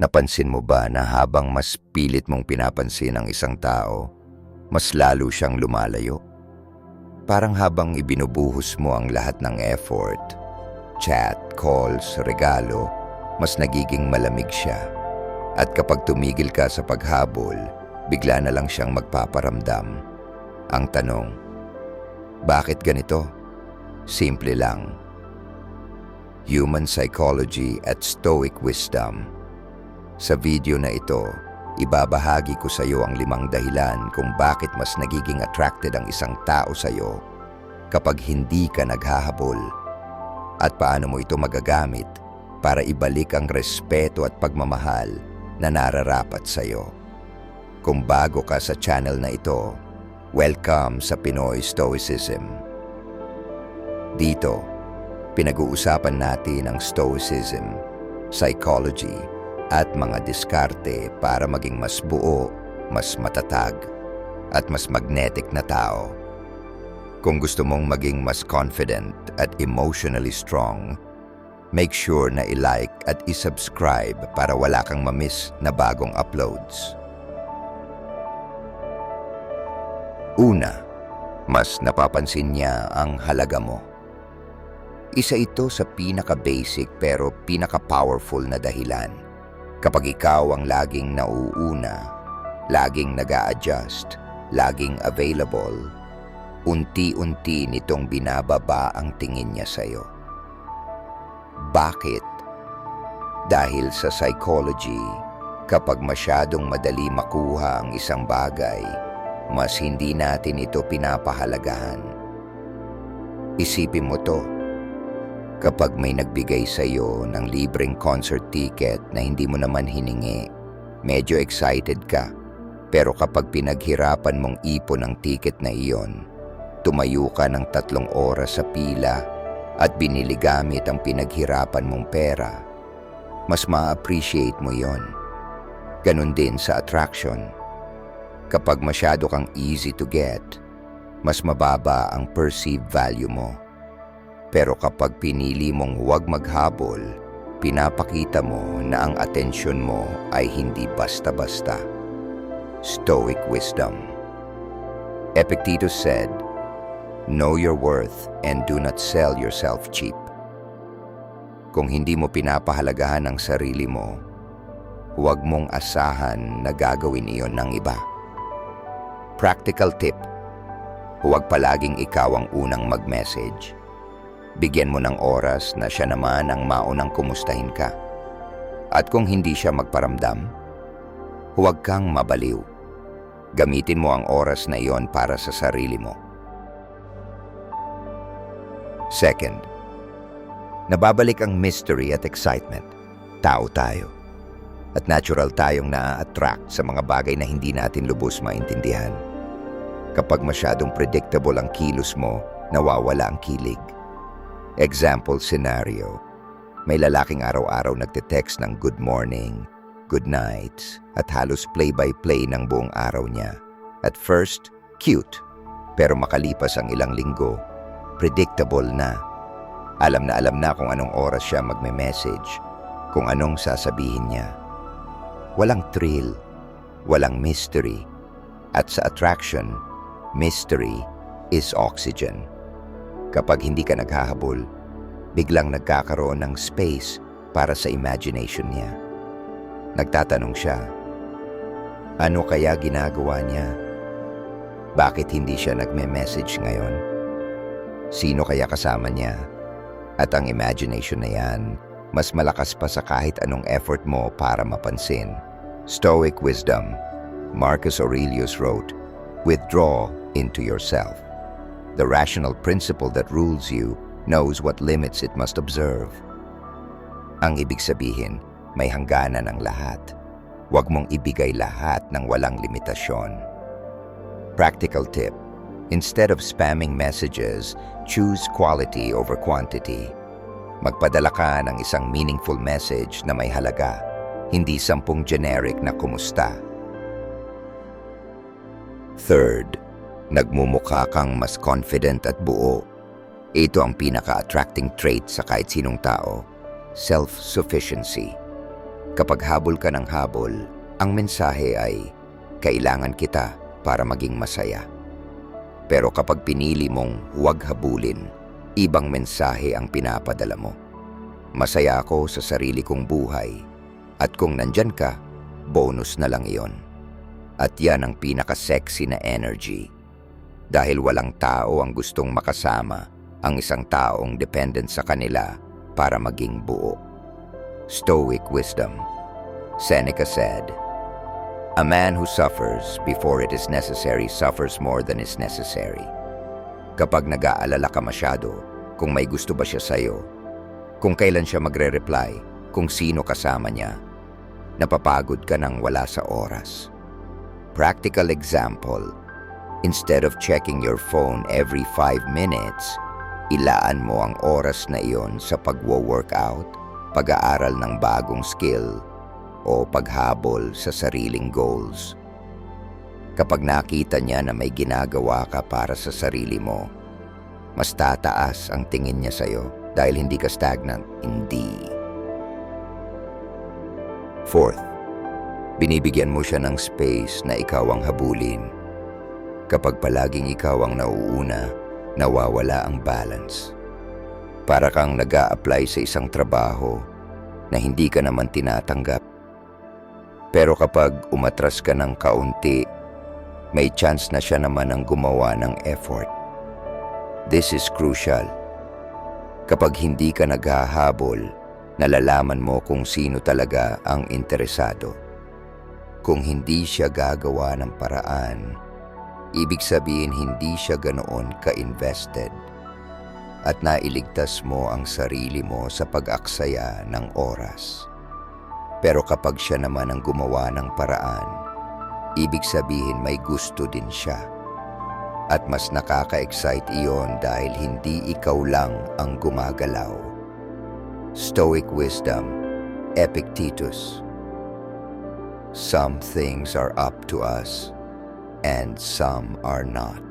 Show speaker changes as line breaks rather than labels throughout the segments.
Napansin mo ba na habang mas pilit mong pinapansin ang isang tao, mas lalo siyang lumalayo? Parang habang ibinubuhos mo ang lahat ng effort, chat, calls, regalo, mas nagiging malamig siya. At kapag tumigil ka sa paghabol, bigla na lang siyang magpaparamdam. Ang tanong, bakit ganito? Simple lang. Human Psychology at Stoic Wisdom. Sa video na ito, ibabahagi ko sa iyo ang limang dahilan kung bakit mas nagiging attracted ang isang tao sa iyo kapag hindi ka naghahabol at paano mo ito magagamit para ibalik ang respeto at pagmamahal na nararapat sa iyo. Kung bago ka sa channel na ito, welcome sa Pinoy Stoicism. Dito, pinag-uusapan natin ang Stoicism, psychology, at mga diskarte para maging mas buo, mas matatag, at mas magnetic na tao. Kung gusto mong maging mas confident at emotionally strong, make sure na i-like at i-subscribe para wala kang mamiss na bagong uploads. Una, mas napapansin niya ang halaga mo. Isa ito sa pinaka-basic pero pinaka-powerful na dahilan. Kapag ikaw ang laging nauuna, laging nag adjust laging available, unti-unti nitong binababa ang tingin niya sa'yo. Bakit? Dahil sa psychology, kapag masyadong madali makuha ang isang bagay, mas hindi natin ito pinapahalagahan. Isipin mo to, kapag may nagbigay sa iyo ng libreng concert ticket na hindi mo naman hiningi, medyo excited ka. Pero kapag pinaghirapan mong ipon ang ticket na iyon, tumayo ka ng tatlong oras sa pila at binili gamit ang pinaghirapan mong pera, mas ma-appreciate mo yon. Ganon din sa attraction. Kapag masyado kang easy to get, mas mababa ang perceived value mo. Pero kapag pinili mong huwag maghabol, pinapakita mo na ang atensyon mo ay hindi basta-basta. Stoic Wisdom Epictetus said, Know your worth and do not sell yourself cheap. Kung hindi mo pinapahalagahan ang sarili mo, huwag mong asahan na gagawin iyon ng iba. Practical tip, huwag palaging ikaw ang unang mag-message. Bigyan mo ng oras na siya naman ang maunang kumustahin ka. At kung hindi siya magparamdam, huwag kang mabaliw. Gamitin mo ang oras na iyon para sa sarili mo. Second, nababalik ang mystery at excitement. Tao tayo. At natural tayong na-attract sa mga bagay na hindi natin lubos maintindihan. Kapag masyadong predictable ang kilos mo, nawawala ang kilig. Example scenario, may lalaking araw-araw nagte-text ng good morning, good nights, at halos play-by-play ng buong araw niya. At first, cute. Pero makalipas ang ilang linggo, predictable na. Alam na alam na kung anong oras siya magme-message, kung anong sasabihin niya. Walang thrill, walang mystery. At sa attraction, mystery is oxygen. Kapag hindi ka naghahabol, biglang nagkakaroon ng space para sa imagination niya. Nagtatanong siya, ano kaya ginagawa niya? Bakit hindi siya nagme-message ngayon? Sino kaya kasama niya? At ang imagination na yan, mas malakas pa sa kahit anong effort mo para mapansin. Stoic Wisdom, Marcus Aurelius wrote, Withdraw into yourself. The rational principle that rules you knows what limits it must observe. Ang ibig sabihin, may hangganan ang lahat. Huwag mong ibigay lahat ng walang limitasyon. Practical tip, instead of spamming messages, choose quality over quantity. Magpadala ka ng isang meaningful message na may halaga, hindi sampung generic na kumusta. Third, nagmumukha kang mas confident at buo. Ito ang pinaka-attracting trait sa kahit sinong tao, self-sufficiency. Kapag habol ka ng habol, ang mensahe ay, kailangan kita para maging masaya. Pero kapag pinili mong huwag habulin, ibang mensahe ang pinapadala mo. Masaya ako sa sarili kong buhay. At kung nandyan ka, bonus na lang iyon. At yan ang pinaka-sexy na energy. Dahil walang tao ang gustong makasama ang isang taong dependent sa kanila para maging buo. Stoic wisdom. Seneca said, A man who suffers before it is necessary suffers more than is necessary. Kapag nag-aalala ka masyado, kung may gusto ba siya sa'yo, kung kailan siya magre-reply, kung sino kasama niya, napapagod ka nang wala sa oras. Practical example, instead of checking your phone every 5 minutes, ilaan mo ang oras na iyon sa pagwo-workout, pag-aaral ng bagong skill, o paghabol sa sariling goals. Kapag nakita niya na may ginagawa ka para sa sarili mo, mas tataas ang tingin niya sa'yo dahil hindi ka stagnant, hindi. Fourth, binibigyan mo siya ng space na ikaw ang habulin. Kapag palaging ikaw ang nauuna, nawawala ang balance. Para kang nag apply sa isang trabaho na hindi ka naman tinatanggap. Pero kapag umatras ka ng kaunti, may chance na siya naman ang gumawa ng effort. This is crucial. Kapag hindi ka naghahabol, nalalaman mo kung sino talaga ang interesado. Kung hindi siya gagawa ng paraan, ibig sabihin hindi siya ganoon ka-invested at nailigtas mo ang sarili mo sa pag-aksaya ng oras. Pero kapag siya naman ang gumawa ng paraan, ibig sabihin may gusto din siya. At mas nakaka-excite iyon dahil hindi ikaw lang ang gumagalaw. Stoic Wisdom, Epictetus Some things are up to us, and some are not.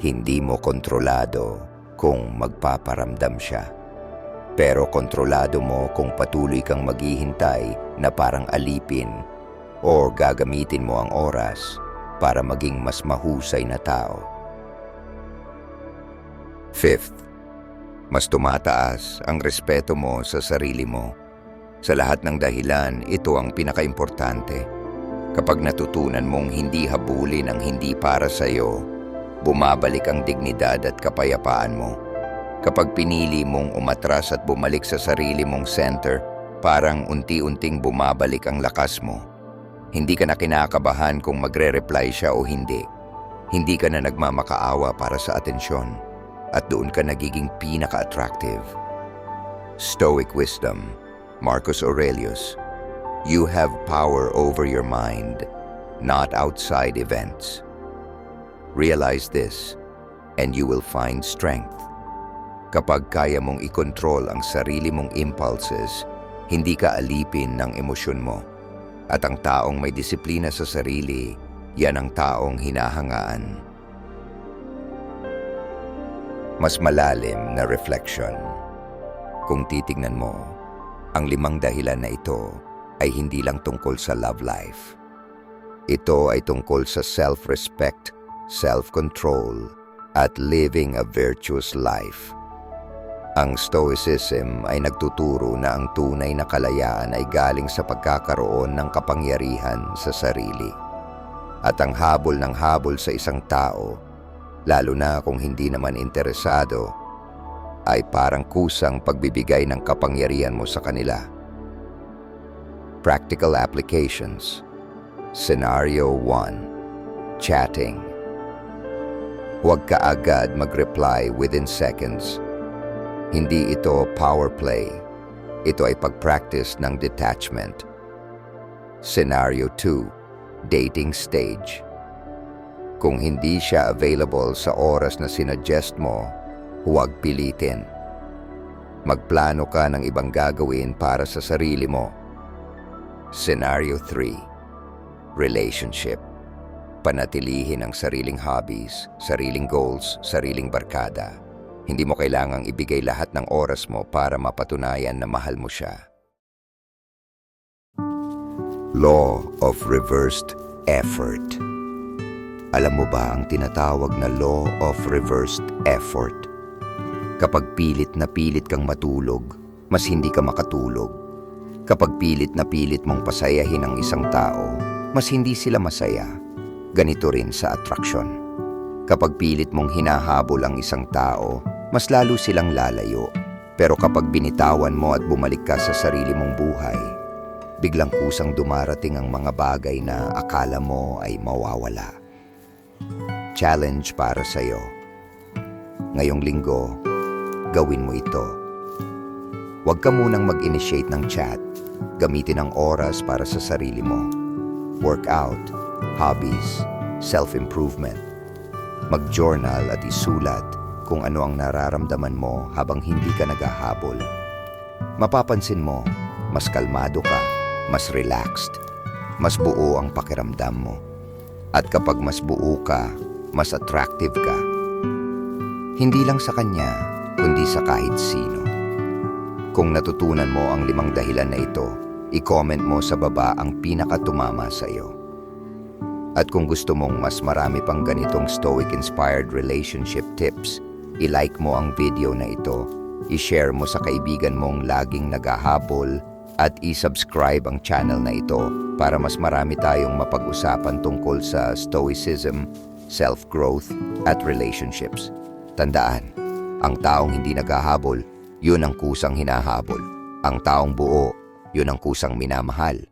Hindi mo kontrolado kung magpaparamdam siya. Pero kontrolado mo kung patuloy kang maghihintay na parang alipin o gagamitin mo ang oras para maging mas mahusay na tao. Fifth, mas tumataas ang respeto mo sa sarili mo. Sa lahat ng dahilan, ito ang pinakaimportante. Kapag natutunan mong hindi habulin ang hindi para sa iyo, bumabalik ang dignidad at kapayapaan mo. Kapag pinili mong umatras at bumalik sa sarili mong center, parang unti-unting bumabalik ang lakas mo. Hindi ka na kinakabahan kung magre-reply siya o hindi. Hindi ka na nagmamakaawa para sa atensyon at doon ka nagiging pinaka-attractive. Stoic Wisdom, Marcus Aurelius, You have power over your mind, not outside events. Realize this, and you will find strength. Kapag kaya mong ikontrol ang sarili mong impulses, hindi ka alipin ng emosyon mo. At ang taong may disiplina sa sarili, yan ang taong hinahangaan. Mas malalim na reflection. Kung titignan mo, ang limang dahilan na ito ay hindi lang tungkol sa love life. Ito ay tungkol sa self-respect, self-control, at living a virtuous life. Ang Stoicism ay nagtuturo na ang tunay na kalayaan ay galing sa pagkakaroon ng kapangyarihan sa sarili. At ang habol ng habol sa isang tao, lalo na kung hindi naman interesado, ay parang kusang pagbibigay ng kapangyarihan mo sa kanila. Practical Applications Scenario 1 Chatting Huwag ka agad mag-reply within seconds hindi ito power play. Ito ay pag-practice ng detachment. Scenario 2, dating stage. Kung hindi siya available sa oras na sinuggest mo, huwag pilitin. Magplano ka ng ibang gagawin para sa sarili mo. Scenario 3, relationship. Panatilihin ang sariling hobbies, sariling goals, sariling barkada hindi mo kailangang ibigay lahat ng oras mo para mapatunayan na mahal mo siya. Law of Reversed Effort. Alam mo ba ang tinatawag na Law of Reversed Effort? Kapag pilit na pilit kang matulog, mas hindi ka makatulog. Kapag pilit na pilit mong pasayahin ang isang tao, mas hindi sila masaya. Ganito rin sa atraksyon. Kapag pilit mong hinahabol ang isang tao, mas lalo silang lalayo. Pero kapag binitawan mo at bumalik ka sa sarili mong buhay, biglang kusang dumarating ang mga bagay na akala mo ay mawawala. Challenge para sa'yo. Ngayong linggo, gawin mo ito. Huwag ka munang mag-initiate ng chat. Gamitin ang oras para sa sarili mo. Workout, hobbies, self-improvement. Mag-journal at isulat kung ano ang nararamdaman mo habang hindi ka naghahabol. Mapapansin mo, mas kalmado ka, mas relaxed, mas buo ang pakiramdam mo. At kapag mas buo ka, mas attractive ka. Hindi lang sa kanya, kundi sa kahit sino. Kung natutunan mo ang limang dahilan na ito, i-comment mo sa baba ang pinakatumama sa iyo. At kung gusto mong mas marami pang ganitong Stoic-inspired relationship tips, i-like mo ang video na ito, i-share mo sa kaibigan mong laging naghahabol, at i-subscribe ang channel na ito para mas marami tayong mapag-usapan tungkol sa Stoicism, self-growth, at relationships. Tandaan, ang taong hindi naghahabol, yun ang kusang hinahabol. Ang taong buo, yun ang kusang minamahal.